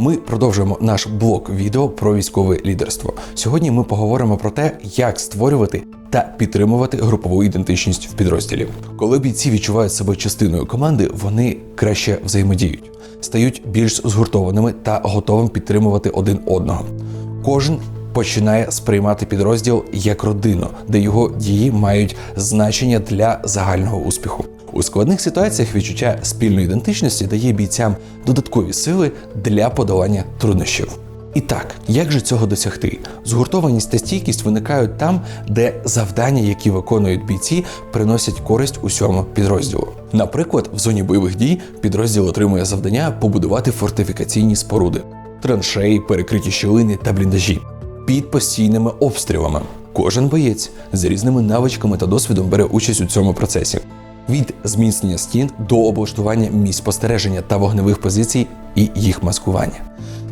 Ми продовжуємо наш блок відео про військове лідерство. Сьогодні ми поговоримо про те, як створювати та підтримувати групову ідентичність в підрозділі. Коли бійці відчувають себе частиною команди, вони краще взаємодіють, стають більш згуртованими та готовим підтримувати один одного. Кожен починає сприймати підрозділ як родину, де його дії мають значення для загального успіху. У складних ситуаціях відчуття спільної ідентичності дає бійцям додаткові сили для подолання труднощів. І так, як же цього досягти? Згуртованість та стійкість виникають там, де завдання, які виконують бійці, приносять користь усьому підрозділу. Наприклад, в зоні бойових дій підрозділ отримує завдання побудувати фортифікаційні споруди, траншеї, перекриті щілини та бліндажі під постійними обстрілами. Кожен боєць з різними навичками та досвідом бере участь у цьому процесі. Від зміцнення стін до облаштування місць спостереження та вогневих позицій і їх маскування.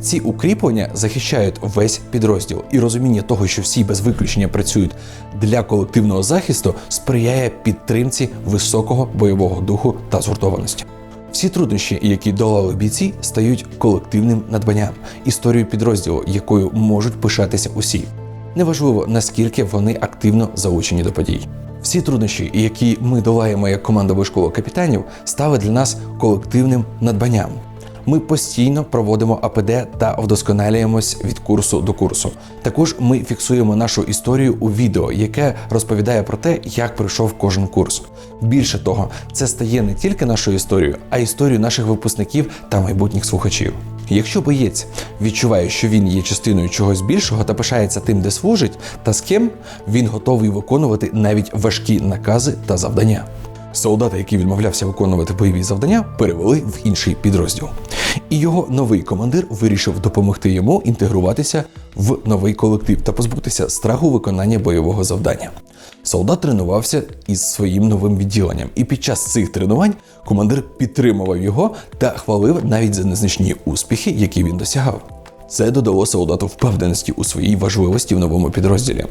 Ці укріплення захищають весь підрозділ, і розуміння того, що всі без виключення працюють для колективного захисту, сприяє підтримці високого бойового духу та згуртованості. Всі труднощі, які долали бійці, стають колективним надбанням, історією підрозділу, якою можуть пишатися усі. Неважливо наскільки вони активно залучені до подій. Всі труднощі, які ми долаємо як команда вишколу капітанів, стали для нас колективним надбанням. Ми постійно проводимо АПД та вдосконалюємось від курсу до курсу. Також ми фіксуємо нашу історію у відео, яке розповідає про те, як пройшов кожен курс. Більше того, це стає не тільки нашою історією, а історією наших випускників та майбутніх слухачів. Якщо боєць відчуває, що він є частиною чогось більшого та пишається тим, де служить, та з ким він готовий виконувати навіть важкі накази та завдання. Солдата, який відмовлявся виконувати бойові завдання, перевели в інший підрозділ. І його новий командир вирішив допомогти йому інтегруватися в новий колектив та позбутися страху виконання бойового завдання. Солдат тренувався із своїм новим відділенням, і під час цих тренувань командир підтримував його та хвалив навіть за незначні успіхи, які він досягав. Це додало солдату впевненості у своїй важливості в новому підрозділі.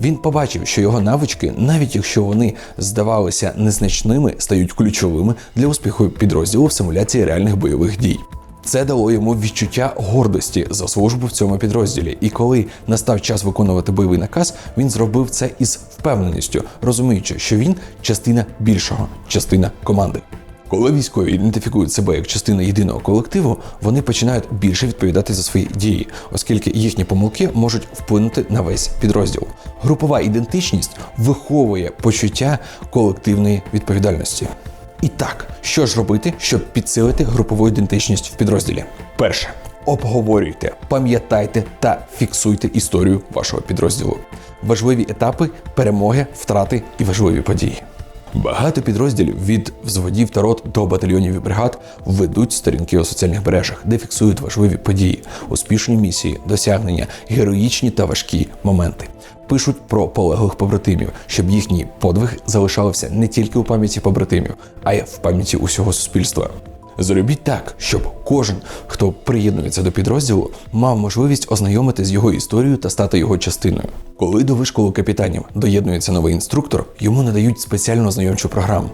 Він побачив, що його навички, навіть якщо вони здавалися незначними, стають ключовими для успіху підрозділу в симуляції реальних бойових дій. Це дало йому відчуття гордості за службу в цьому підрозділі. І коли настав час виконувати бойовий наказ, він зробив це із впевненістю, розуміючи, що він частина більшого, частина команди. Коли військові ідентифікують себе як частина єдиного колективу, вони починають більше відповідати за свої дії, оскільки їхні помилки можуть вплинути на весь підрозділ. Групова ідентичність виховує почуття колективної відповідальності. І так, що ж робити, щоб підсилити групову ідентичність в підрозділі? Перше. Обговорюйте, пам'ятайте та фіксуйте історію вашого підрозділу. Важливі етапи, перемоги, втрати і важливі події. Багато підрозділів від взводів та рот до батальйонів і бригад ведуть сторінки у соціальних мережах, де фіксують важливі події, успішні місії, досягнення, героїчні та важкі моменти. Пишуть про полеглих побратимів, щоб їхній подвиг залишався не тільки у пам'яті побратимів, а й в пам'яті усього суспільства. Зробіть так, щоб кожен, хто приєднується до підрозділу, мав можливість ознайомити з його історією та стати його частиною. Коли до вишколу капітанів доєднується новий інструктор, йому надають спеціальну ознайомчу програму.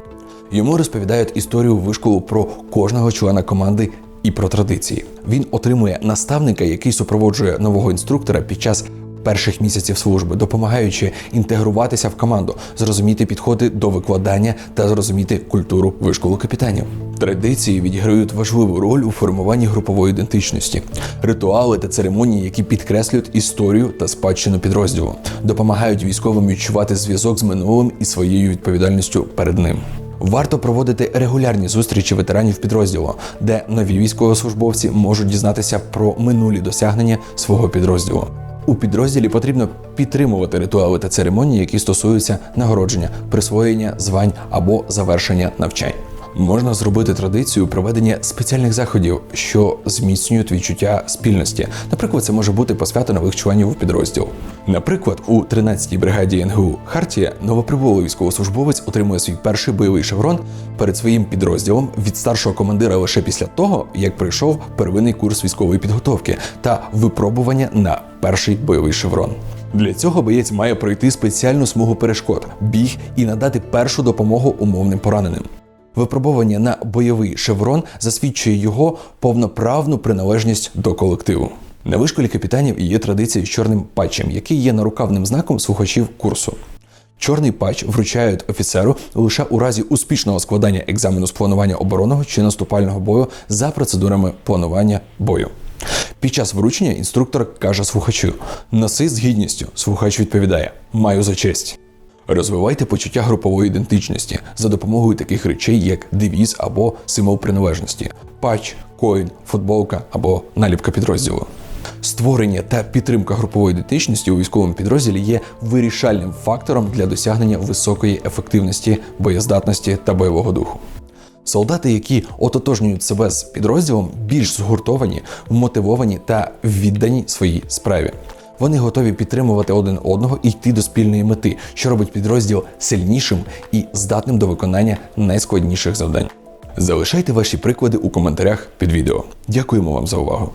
Йому розповідають історію вишколу про кожного члена команди і про традиції. Він отримує наставника, який супроводжує нового інструктора під час перших місяців служби, допомагаючи інтегруватися в команду, зрозуміти підходи до викладання та зрозуміти культуру вишколу капітанів. Традиції відіграють важливу роль у формуванні групової ідентичності, ритуали та церемонії, які підкреслюють історію та спадщину підрозділу, допомагають військовим відчувати зв'язок з минулим і своєю відповідальністю перед ним. Варто проводити регулярні зустрічі ветеранів підрозділу, де нові військовослужбовці можуть дізнатися про минулі досягнення свого підрозділу. У підрозділі потрібно підтримувати ритуали та церемонії, які стосуються нагородження, присвоєння звань або завершення навчань. Можна зробити традицію проведення спеціальних заходів, що зміцнюють відчуття спільності. Наприклад, це може бути посвята нових членів підрозділ. Наприклад, у 13-й бригаді НГУ Хартія новоприбулий військовослужбовець отримує свій перший бойовий шеврон перед своїм підрозділом від старшого командира лише після того, як пройшов первинний курс військової підготовки та випробування на перший бойовий шеврон. Для цього боєць має пройти спеціальну смугу перешкод, біг і надати першу допомогу умовним пораненим. Випробування на бойовий шеврон засвідчує його повноправну приналежність до колективу. На вишколі капітанів є традиція з чорним патчем, який є нарукавним знаком слухачів курсу. Чорний патч вручають офіцеру лише у разі успішного складання екзамену з планування оборонного чи наступального бою за процедурами планування бою. Під час вручення інструктор каже слухачу: носи з гідністю. Слухач відповідає: Маю за честь. Розвивайте почуття групової ідентичності за допомогою таких речей, як девіз або символ приналежності, патч, коін, футболка або наліпка підрозділу. Створення та підтримка групової ідентичності у військовому підрозділі є вирішальним фактором для досягнення високої ефективності, боєздатності та бойового духу. Солдати, які ототожнюють себе з підрозділом, більш згуртовані, вмотивовані та віддані своїй справі. Вони готові підтримувати один одного і йти до спільної мети, що робить підрозділ сильнішим і здатним до виконання найскладніших завдань. Залишайте ваші приклади у коментарях під відео. Дякуємо вам за увагу.